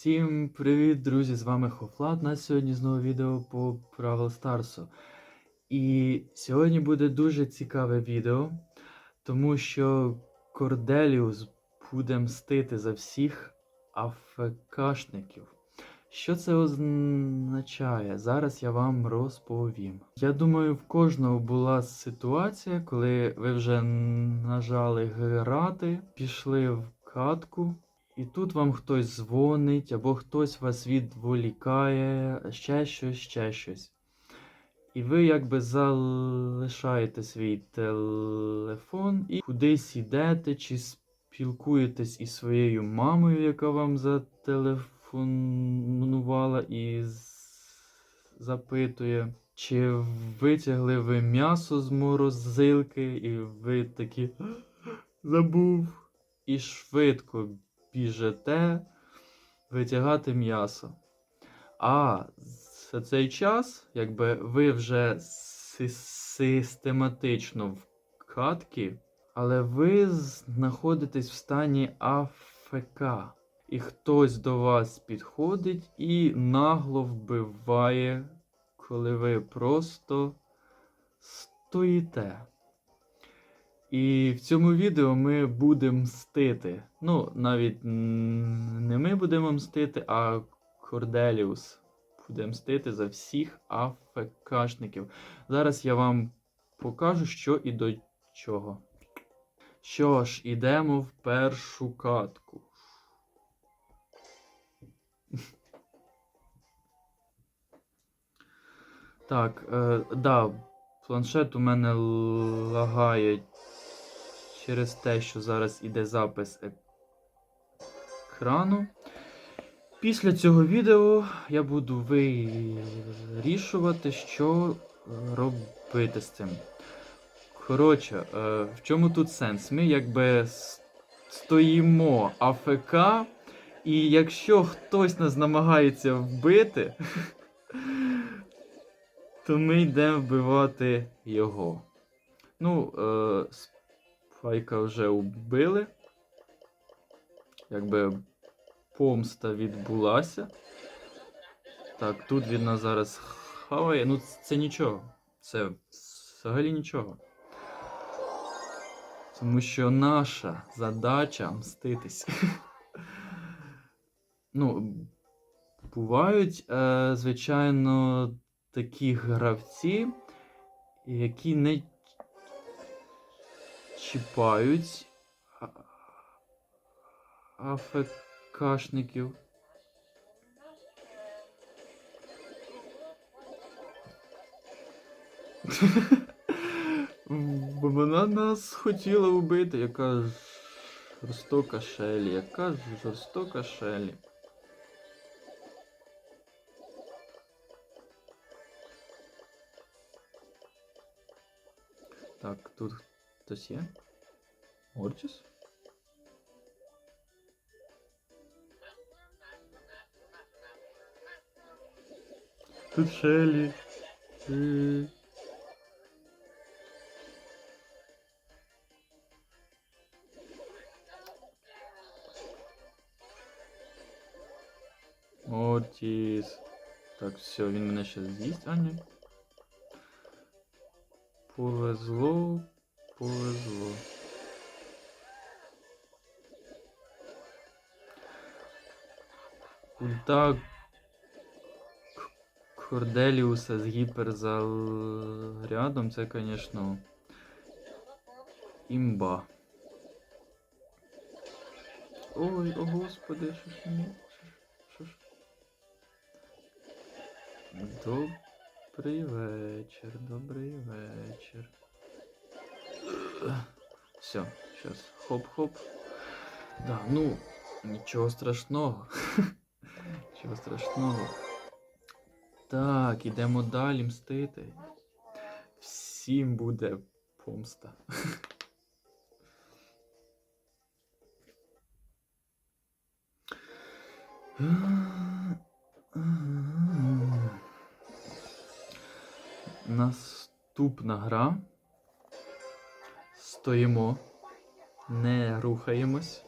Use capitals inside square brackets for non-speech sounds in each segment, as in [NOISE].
Всім привіт, друзі! З вами Хофлат. У нас сьогодні знову відео по Бравл Старсу. І сьогодні буде дуже цікаве відео, тому що Корделіус буде мстити за всіх АФКшників. Що це означає? Зараз я вам розповім. Я думаю, в кожного була ситуація, коли ви вже нажали грати, пішли в катку. І тут вам хтось дзвонить, або хтось вас відволікає, ще щось, ще щось. І ви якби залишаєте свій телефон і кудись йдете, чи спілкуєтесь із своєю мамою, яка вам зателефонувала і запитує, чи витягли ви м'ясо з морозилки, і ви такі забув. І швидко біжете витягати м'ясо. А за цей час, якби ви вже си- систематично в катки, але ви знаходитесь в стані АФК. І хтось до вас підходить і нагло вбиває, коли ви просто стоїте. І в цьому відео ми будемо мстити. Ну, навіть не ми будемо мстити, а Корделіус буде мстити за всіх АФКшників. Зараз я вам покажу, що і до чого. Що ж, ідемо в першу катку. Так, е, да, планшет у мене лагає через те, що зараз іде запис екрану. Після цього відео я буду вирішувати, що е, робити з цим. Коротше, е, в чому тут сенс? Ми якби стоїмо АФК, і якщо хтось нас намагається вбити, [LAUGHS] то ми йдемо вбивати його. Ну, Спайка вже вбили. Якби помста відбулася. Так, тут він нас зараз хаває. Ну, це нічого. Це взагалі нічого. Тому що наша задача мститись. [LAUGHS] ну, бувають, е, звичайно, такі гравці, які не чіпають а- АФКшників. [LAUGHS] Бо Вона нас хотіла вбити, яка ж жорстока Шелі, яка ж жорстока Шелі. Так, тут хтось є? Орчіс? Тут Шелі. Е. Ортіс. Так, все, він мене ще з'їсть, а ні. Повезло, Повезло. Ульта Корделіуса з гіперзарядом, це, звісно, імба. Ой, о господи, що ж мені? Що ж? Добрий вечір, добрий Все, сейчас. Хоп-хоп. Да, ну, нічого страшного. [LAUGHS] Нічого страшного. Так, ідемо далі мстити. Всім буде помста. [LAUGHS] Наступна гра. Стоїмо. Не рухаємось.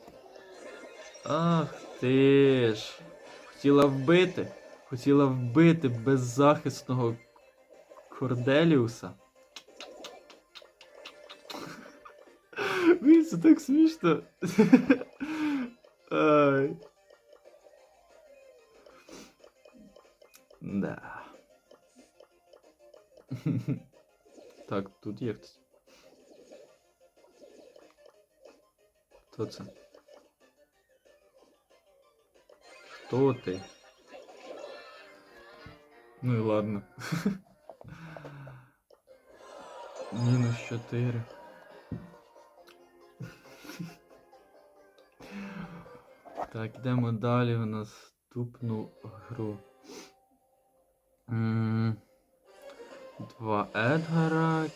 Ах ти ж. Хотіла вбити. Хотіла вбити беззахисного Корделіуса. Блін, це так смішно. Ай. Да. Так, тут є хтось. Хто це? Хто ти? Ну і ладно. [LAUGHS] Мінус 4. [LAUGHS] Так, йдемо далі в наступну гру. Два Едгара.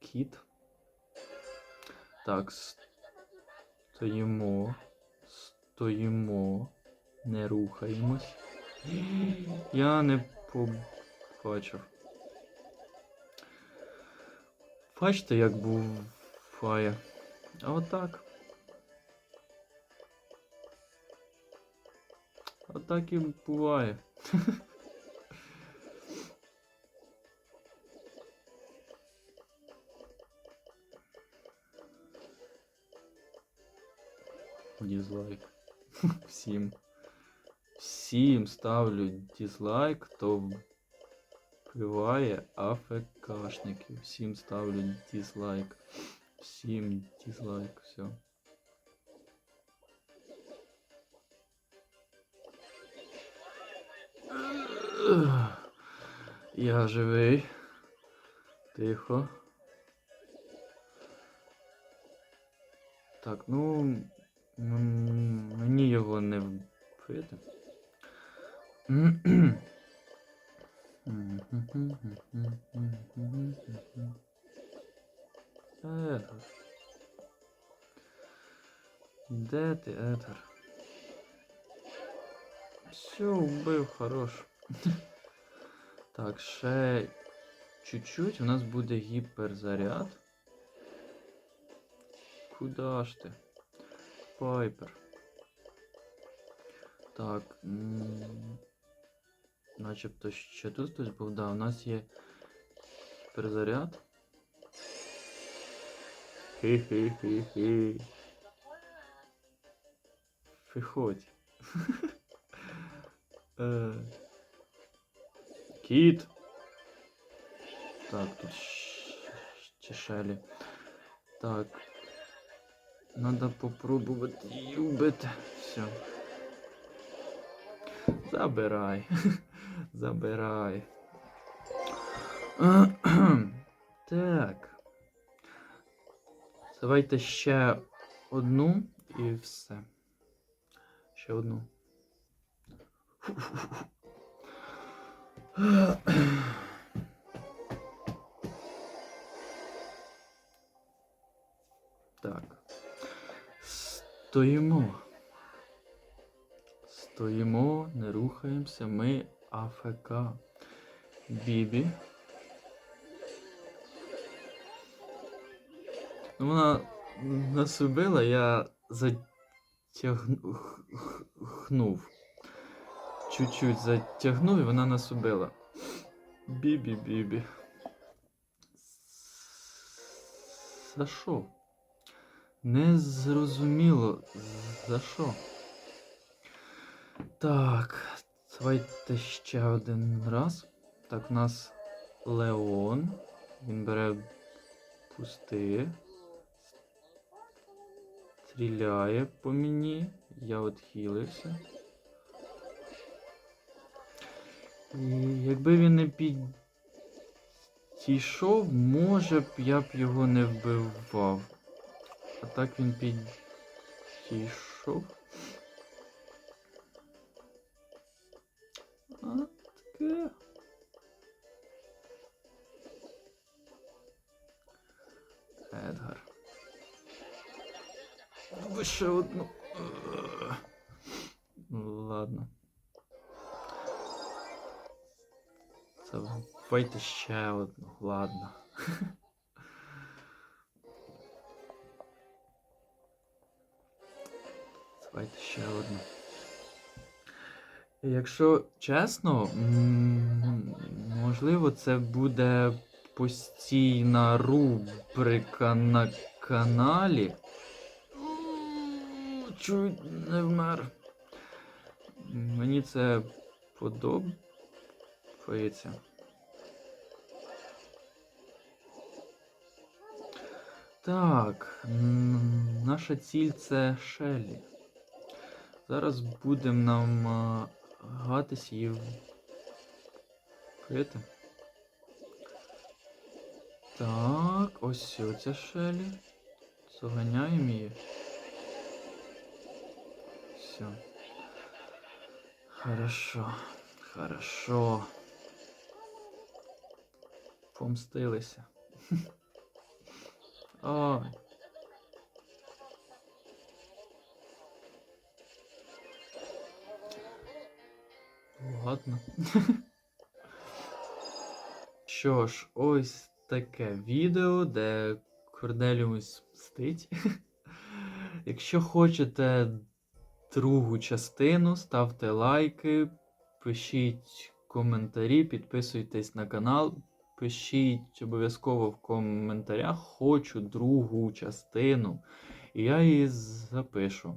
Кіт. Так, стоїмо. Стоїмо. Не рухаємось. Я не побачив. Бачите, як буває. А отак. Отак і буває. [LAUGHS] Дізлайк. [LAUGHS] Всім. Всім ставлю дізлайк, хто вбиває АФКшників. Всім ставлю дізлайк. Всім дізлайк, все. Я живий. Тихо. Так, ну. М, Мені його не вбити. Едгар. Де ти, Едгар? Все, вбив, хорош. Так, ще чуть-чуть у нас буде гіперзаряд. Куда ж ти? Пайпер. Так. Начебто ще тут хтось був. Да, у нас є гіперзаряд. Хі-хі-хі-хі. Виходь. [LAUGHS] Е, Кіт. Так, тут ще шелі. Так. Надо попробувати її вбити. Все. Забирай. [LAUGHS] Забирай. [CLEARS THROAT] Так. Давайте ще одну і все. Ще одну. [CLEARS THROAT] [CLEARS THROAT] Стоїмо. Стоїмо, не рухаємося. Ми АФК. Бібі. Ну, вона нас убила, я затягнув. Чуть-чуть затягнув і вона нас убила. Бібі, бібі. За що? Не зрозуміло, за що. Так, давайте ще один раз. Так, у нас Леон. Він бере пусти. Стріляє по мені. Я отхилився. І якби він не підійшов, може б я б його не вбивав. А так він підійшов. А таке. Едгар. Ви ще одну. Е. Ну, Ладно. Давайте ще одну, ладно. Давайте ще одну. Якщо чесно, можливо, це буде постійна рубрика на каналі. Чуть не вмер. Мені це подобається. Так, наша ціль це Шелі. Зараз будемо намагатись її вбити. Так, ось оця Шелі. Заганяємо її. Все. Хорошо. Хорошо. Помстилися. [LAUGHS] Ой. Ладно. [LAUGHS] Що ж, ось таке відео, де Корнеліус мстить. [LAUGHS] Якщо хочете другу частину, ставте лайки, пишіть коментарі, підписуйтесь на канал, пишіть обов'язково в коментарях хочу другу частину. І я її запишу.